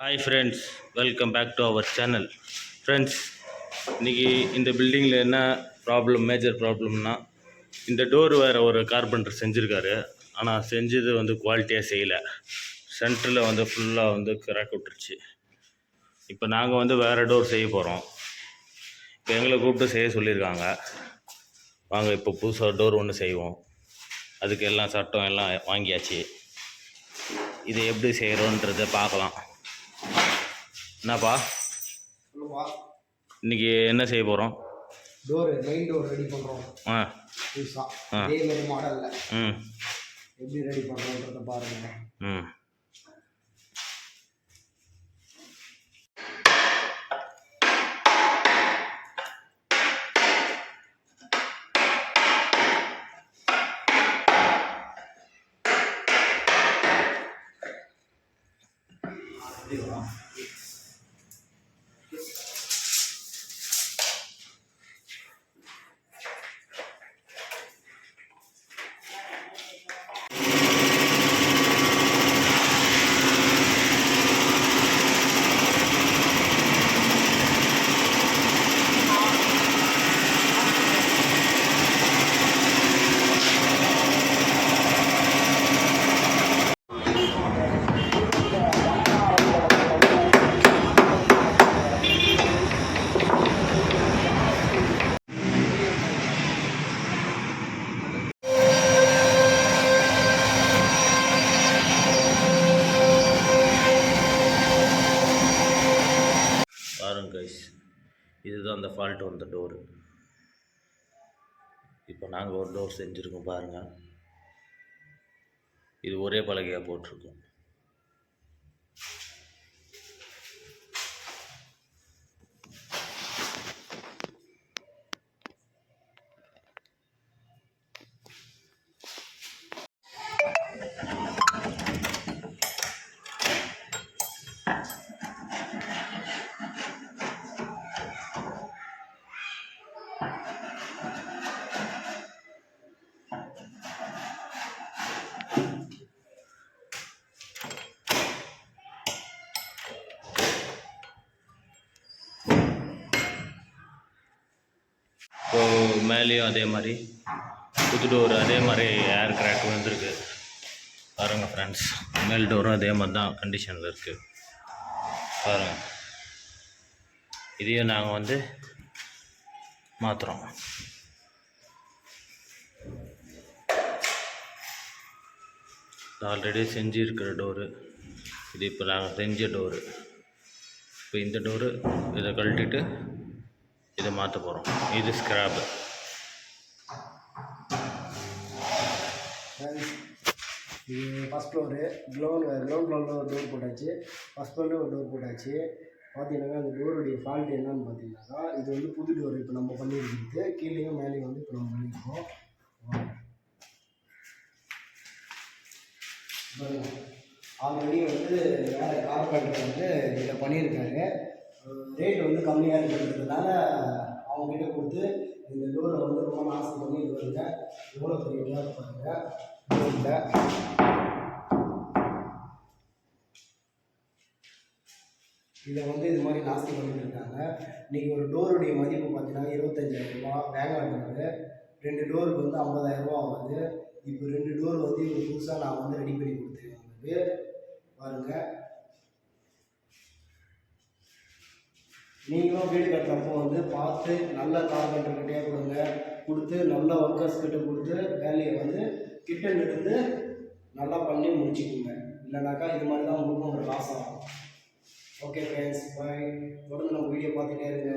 Hi friends welcome back to our channel friends இன்றைக்கி இந்த பில்டிங்கில் என்ன ப்ராப்ளம் மேஜர் ப்ராப்ளம்னா இந்த டோர் வேறு ஒரு கார்பெண்டர் செஞ்சுருக்காரு. ஆனால் செஞ்சது வந்து குவாலிட்டியாக செய்யலை. சென்டரில் வந்து ஃபுல்லாக வந்து கிராக் விட்டுருச்சு. இப்போ நாங்கள் வந்து வேறு டோர் செய்ய போகிறோம் இப்போ எங்களை கூப்பிட்டு செய்ய சொல்லியிருக்காங்க. வாங்க இப்போ புதுசாக டோர் ஒன்று செய்வோம். அதுக்கு எல்லாம் சட்டம் எல்லாம் வாங்கியாச்சு. இதை எப்படி செய்கிறோன்றதை பார்க்கலாம். என்னப்பா? சொல்லுப்பா. இன்னைக்கு என்ன செய்ய போகிறோம் டோரு மெயின் டோர் ரெடி பண்ணுறோம் ஆ. புதுசாக ஆ. அதே மாதிரி மாடலில் ம். எப்படி ரெடி பண்ணுறோன்றத பாருங்க. ம். பாருங்க கைஸ் இதுதான் அந்த ஃபால்ட் வந்த டோரு இப்போ நாங்கள் ஒரு டோர் செஞ்சுருக்கோம் பாருங்கள் இது ஒரே பலகையாக போட்டிருக்கோம். இப்போது மேலேயும் அதே மாதிரி புது டோர் அதே மாதிரி ஏர் கிராக் வந்திருக்கு பாருங்கள் ஃப்ரெண்ட்ஸ் மேல் டோரும் அதே மாதிரி தான் கண்டிஷனில் இருக்குது பாருங்கள் இதையும் நாங்கள் வந்து மாற்றுறோம் ஆல்ரெடி செஞ்சுருக்கிற டோரு இது இப்போ நாங்கள் செஞ்ச டோரு இப்போ இந்த டோரு இதை கழட்டிட்டு இதை மாற்ற போகிறோம் இது ஸ்க்ராப்பு இது ஃபஸ்ட் ஃப்ளோரு க்ரௌண்ட் கிரவுண்ட் ஃப்ளோரில் ஒரு டோர் போட்டாச்சு. ஃபஸ்ட் ஃப்ளோரில் ஒரு டோர் போட்டாச்சு. பார்த்தீங்கன்னா அந்த டோருடைய ஃபால்ட் என்னன்னு பார்த்தீங்கன்னாக்கா இது வந்து புது டோர் இப்போ நம்ம பண்ணியிருக்கிறது கீழேயும் மேலேயும் வந்து இப்போ நம்ம பண்ணியிருக்கோம் ஆல்ரெடி வந்து வேறு கார்பெண்டர் வந்து இதை பண்ணியிருக்காரு ரேட் வந்து கம்மியாக இருக்கிறதுனால அவங்ககிட்ட கொடுத்து இந்த டோரை வந்து ரொம்ப நாசம் பண்ணி இது வருங்க எவ்வளோ பெரிய கேப் பாருங்க. டோரில் இதை வந்து இது மாதிரி நாஸ்தி பண்ணிட்டு இருக்காங்க. இன்றைக்கி ஒரு டோருடைய மதிப்பு பார்த்தீங்கன்னா இருபத்தஞ்சாயிரம் ரூபா வேங்காட்டுறது ரெண்டு டோருக்கு வந்து ஐம்பதாயிரம் ரூபா ஆகுது. இப்போ ரெண்டு டோர் வந்து இவங்க புதுசாக நான் வந்து ரெடி பண்ணி கொடுத்துருக்கேன் உங்களுக்கு பாருங்கள் நீங்களும் வீடு கட்டுறப்போ வந்து பார்த்து நல்ல கார்பெண்டர்கிட்டே கொடுங்க. கொடுத்து நல்ல ஒர்க்கர்ஸ் கிட்ட கொடுத்து வேலையை வந்து கிட்ட இருந்து நல்லா பண்ணி முடிச்சுக்கோங்க. இல்லைனாக்கா இது மாதிரி தான் உங்களுக்கும் ஒரு லாஸ் ஆகும். ஓகே ஃப்ரெண்ட்ஸ் பாய் தொடர்ந்து நம்ம வீடியோ பார்த்துட்டே இருங்க.